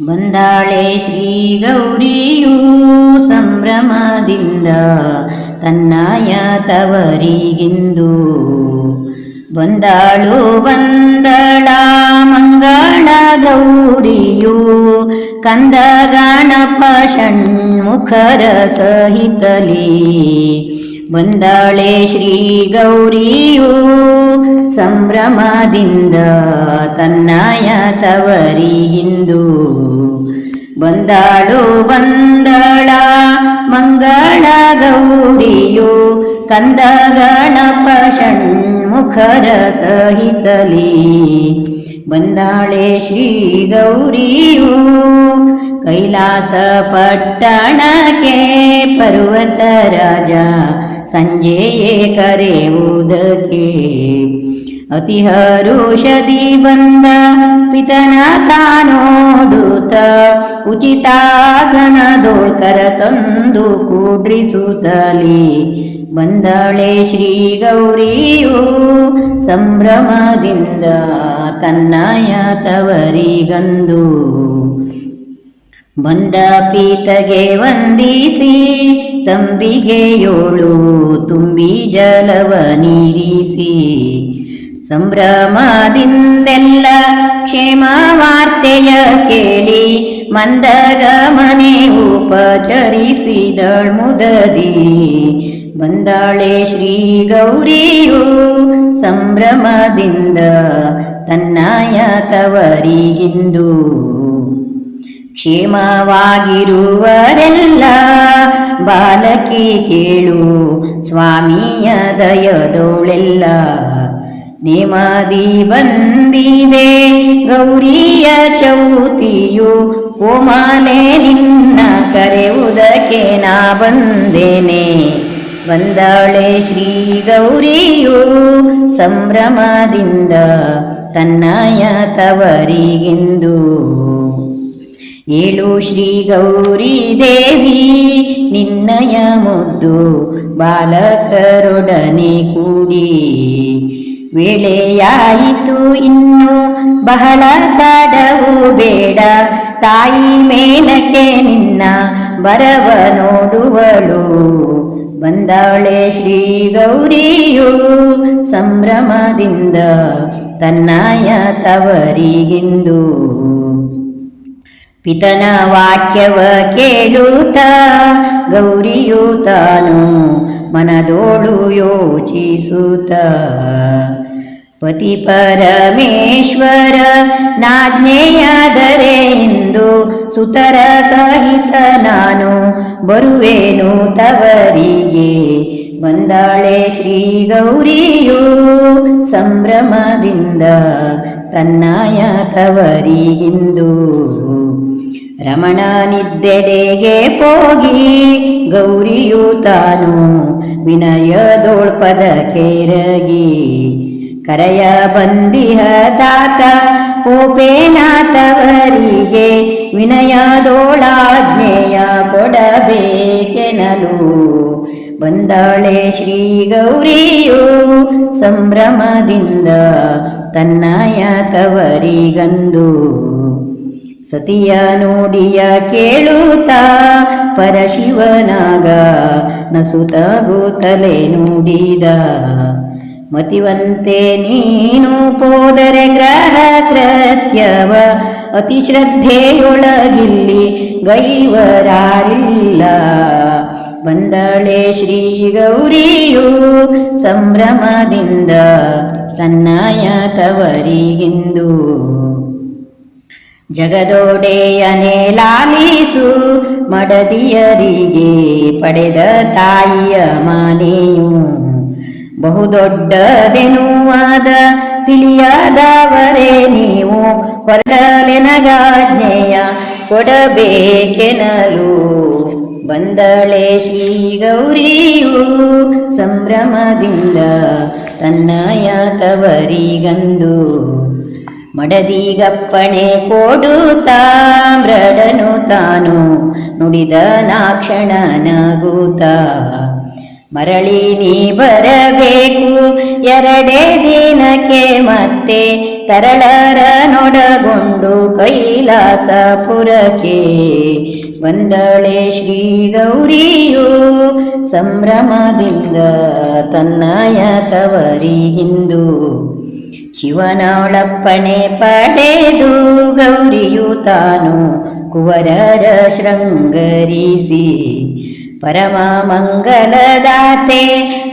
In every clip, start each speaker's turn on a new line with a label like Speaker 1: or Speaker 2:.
Speaker 1: ಬಂದಾಳೆ ಶ್ರೀ ಗೌರಿಯೂ ಸಂಭ್ರಮದಿಂದ ತನ್ನಾಯ ತವರಿಗಿಂದು. ಬಂದಾಳು ಬಂದಳ ಮಂಗಳ ಗೌರಿಯು ಕಂದ ಗಣಪ ಷಣ್ಮುಖರ ಸಹಿತಲಿ. ಬಂದಾಳೆ ಶ್ರೀ ಗೌರಿಯು. ಸಂಭ್ರಮದಿಂದ ತನ್ನಯ ತವರಿಗಿಂದು ಬಂದಾಳು ಬಂದಳ ಮಂಗಳ ಗೌರಿಯು. ಕಂದ ಗಣಪ ಷಣ್ಮುಖರ ಸಹಿತಲಿ ಬಂದಾಳೆ ಶ್ರೀ ಗೌರಿಯು. ಕೈಲಾಸ ಪಟ್ಟಣಕ್ಕೆ ಪರ್ವತ ರಾಜ. ಸಂಜೆಯೇ ಕರೆಯುವುದಕ್ಕೆ ಅತಿ ಹರುಷದಿ ಬಂದ ಪಿತನ ತಾನೋಡುತ್ತ ಉಚಿತಾಸನದೋಳ್ಕರ ತಂದು ಕೂಡ್ರಿಸುತ್ತಲಿ. ಬಂದಾಳೆ ಶ್ರೀ ಗೌರಿಯು ಸಂಭ್ರಮದಿಂದ ತನ್ನಯ ತವರಿಗಂದು. ಬಂದ ಪೀತಗೆ ವಂದಿಸಿ ತಂಬಿಗೆ ಏಳು ತುಂಬಿ ಜಲವ ನೀರಿಸಿ. ಸಂಭ್ರಮದಿಂದೆಲ್ಲ ಕ್ಷೇಮ ವಾರ್ತೆಯ ಕೇಳಿ ಮಂದಗ ಮನೆ ಉಪಚರಿಸಿದಳ್ ಮುದದಿ. ಬಂದಾಳೆ ಶ್ರೀ ಗೌರಿಯು ಸಂಭ್ರಮದಿಂದ ತನ್ನಾಯ ತವರಿಗಿಂದು ಕ್ಷೇಮವಾಗಿರುವರೆಲ್ಲ ಬಾಲಕಿ ಕೇಳು, ಸ್ವಾಮಿಯ ದಯದೋಳೆಲ್ಲ. ನೇಮದಿ ಬಂದಿದೆ ಗೌರಿಯ ಚೌತಿಯು ಕೋಮಾಲೆ ನಿನ್ನ ಕರೆಯುವುದಕ್ಕೆ ನಾ ಬಂದೇನೆ. ಬಂದಾಳೆ ಶ್ರೀ ಗೌರಿಯು ಸಂಭ್ರಮದಿಂದ ತನ್ನಯ ತವರಿಗೆಂದು. ಏಳು ಶ್ರೀ ಗೌರಿ ದೇವಿ, ನಿನ್ನಯ ಮುದ್ದು ಬಾಲಕರೊಡನೆ ಕೂಡಿ. ವೇಳೆಯಾಯಿತು ಇನ್ನು ಬಹಳ ತಡವು ಬೇಡ, ತಾಯಿ ಮೇಲಕ್ಕೆ ನಿನ್ನ ಬರವ ನೋಡುವಳು. ಬಂದಾಳೆ ಶ್ರೀ ಗೌರಿಯು ಸಂಭ್ರಮದಿಂದ ತನ್ನಯ ತವರಿಗಿಂದು. ಪಿತನ ವಾಕ್ಯವ ಕೇಳುತ್ತ ಗೌರಿಯು ತಾನು ಮನದೋಳು ಯೋಚಿಸುತ್ತ. ಪತಿ ಪರಮೇಶ್ವರ ನಾಜ್ಞೆಯಾದರೆ ಎಂದು ಸುತರ ಸಹಿತ ನಾನು ಬರುವೆನು ತವರಿಗೆ. ಬಂದಾಳೆ ಶ್ರೀ ಗೌರಿಯು ಸಂಭ್ರಮದಿಂದ ತನ್ನಯ ತವರಿಗಿಂದು. ರಮಣ ನಿದ್ದೆಡೆಗೆ ಪೋಗಿ ಗೌರಿಯು ತಾನು ವಿನಯದೋಳ್ಪದ ಕೇರಗಿ. ಕರೆಯ ಬಂದಿಹ ತಾತ ಪೋಪೇನಾಥವರಿಗೆ ವಿನಯದೋಳಾಜ್ಞೆಯ ಕೊಡಬೇಕೆನಲು. ಬಂದಾಳೆ ಶ್ರೀ ಗೌರಿಯು ಸಂಭ್ರಮದಿಂದ ತನ್ನಯ ತವರಿಗಂದು. ಸತಿಯ ನೋಡಿಯ ಕೇಳುತ್ತಾ ಪರಶಿವನಾಗ ನಸುತ್ತಾಗುತ್ತಲೇ ನೋಡಿದ. ಮತಿವಂತೆ ನೀನು ಪೋದರೆ ಗ್ರಹ ಕೃತ್ಯವ ಅತಿ ಶ್ರದ್ಧೆಯೊಳಗಿಲ್ಲಿ ಗೈವರಾರಿಲ್ಲ. ಬಂದಳೆ ಶ್ರೀ ಗೌರಿಯು ಸಂಭ್ರಮದಿಂದ ತನ್ನಯ ತವರಿಗೆಂದು ಜಗದೊಡೆಯನೆ ಲಾಲಿಸು ಮಡದಿಯರಿಗೆ ಪಡೆದ ತಾಯಿಯ ಮಾನೆಯು ಬಹುದೊಡ್ಡದೆನುವಾದ ತಿಳಿಯಾದವರೇ ನೀವು ಹೊರಡಲೆನಗಾಜ್ಞೆಯ ಕೊಡಬೇಕೆನಲು ಬಂದಳೆ ಶ್ರೀ ಗೌರಿಯು ಸಂಭ್ರಮದಿಂದ ತನ್ನಯ ತವರಿಗಂದು ಮಡದಿಗಪ್ಪಣೆ ತಾಮ್ರಡನು ತಾನು ನುಡಿದ ನಾಕ್ಷಣ ನಗೂತ ಮರಳಿ ನೀ ಬರಬೇಕು, ಎರಡೇ ದಿನಕ್ಕೆ ಮತ್ತೆ ತರಳರ ನೊಡಗೊಂಡು ಕೈಲಾಸಪುರಕ್ಕೆ. ಬಂದಳೆ ಶ್ರೀ ಗೌರಿಯು ಸಂಭ್ರಮದಿಂದ ತನ್ನಯ ತವರಿಗಿಂದು ಶಿವನೊಳಪ್ಪಣೆ ಪಡೆದು ಗೌರಿಯು ತಾನು ಕುವರರ ಶೃಂಗರಿಸಿ. ಪರಮ ಮಂಗಲದಾತೆ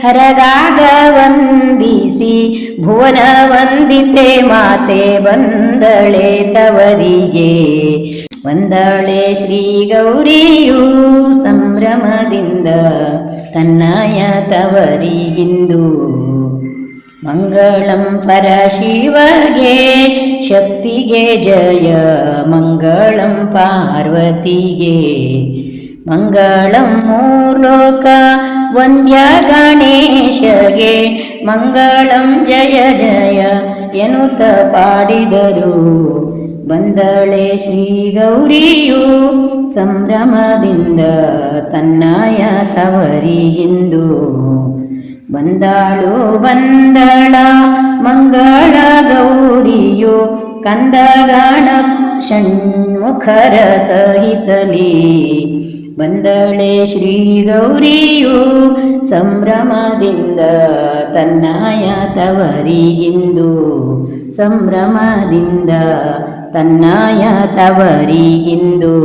Speaker 1: ಹರಗಾಗ ವಂದಿಸಿ, ಭುವನ ವಂದಿತೆ ಮಾತೆ ಬಂದಳೆ ತವರಿಗೆ. ಬಂದಳೆ ಶ್ರೀ ಗೌರಿಯು ಸಂಭ್ರಮದಿಂದ ತನ್ನಯ ತವರಿಗಿಂದು. ಮಂಗಳಂ ಪರಶಿವಗೆ ಶಕ್ತಿಗೆ ಜಯ, ಮಂಗಳಂ ಪಾರ್ವತಿಗೆ. ಮಂಗಳಂ ಮೂರ್ಲೋಕ ವಂದ್ಯ ಗಣೇಶಗೆ, ಮಂಗಳಂ ಜಯ ಜಯ ಎನ್ನುತ್ತ ಪಾಡಿದರು. ಬಂದಳೆ ಶ್ರೀ ಗೌರಿಯು ಸಂಭ್ರಮದಿಂದ ತನ್ನಯ ತವರಿಗಿಂದು. ಬಂದಾಳು ಬಂದಳ, ಮಂಗಳ ಗೌರಿಯು ಕಂದಗಣ ಷಣ್ಮುಖರ ಸಹಿತಲಿ ಬಂದಳೆ ಶ್ರೀ ಗೌರಿಯು ಸಂಭ್ರಮದಿಂದ ತನ್ನಾಯ ತವರಿಗಿಂದು, ಸಂಭ್ರಮದಿಂದ ತನ್ನಾಯ ತವರಿಗಿಂದು.